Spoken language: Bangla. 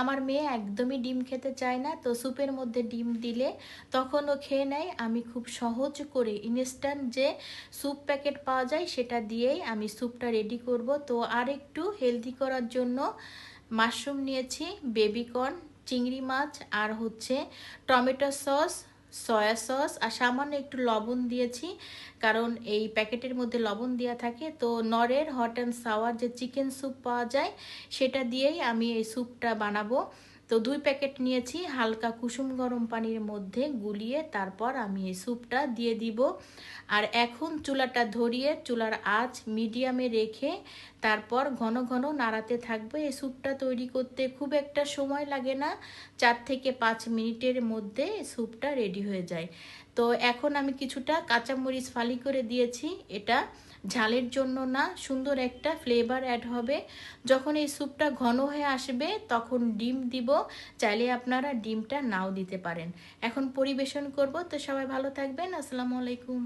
আমার মেয়ে একদমই ডিম খেতে চায় না, তো স্যুপের মধ্যে ডিম দিলে তখন ও খেয়ে নেয়। আমি খুব সহজ করে ইনস্ট্যান্ট যে স্যুপ প্যাকেট পাওয়া যায় সেটা দিয়েই আমি স্যুপটা রেডি করব। তো আর একটু হেলদি করার জন্য মাশরুম নিয়েছি বেবিকর্ন চিংড়ি মাছ, আর হচ্ছে টমেটো সস সয়া সস আর সামান্য একটু লবণ দিয়েছি, কারণ এই প্যাকেটের মধ্যে লবণ দেওয়া থাকে। তো নরের হট অ্যান্ড সাওয়ার যে চিকেন স্যুপ পাওয়া যায়, সেটা দিয়েই আমি এই স্যুপটা বানাবো। তো দুই প্যাকেট নিয়েছি হালকা কুসুম গরম পানির মধ্যে গুলিয়ে তারপর আমি এই স্যুপটা দিয়ে দিব। আর এখন চুলাটা ধরিয়ে চুলার আঁচ মিডিয়ামে রেখে তারপর ঘন ঘন নাড়াতে থাকবে। এই স্যুপটা তৈরি করতে খুব একটা সময় লাগে না, চার থেকে পাঁচ মিনিটের মধ্যে স্যুপটা রেডি হয়ে যায়। তো এখন আমি কিছুটা কাঁচামরিচ ফালি করে দিয়েছি, এটা ঝালের জন্য না, সুন্দর একটা ফ্লেভার অ্যাড হবে। যখন এই স্যুপটা ঘন হয়ে আসবে তখন ডিম দিব চাইলে আপনারা ডিমটা নাও দিতে পারেন। এখন পরিবেশন করব। তো সবাই ভালো থাকবেন। আসসালামু আলাইকুম।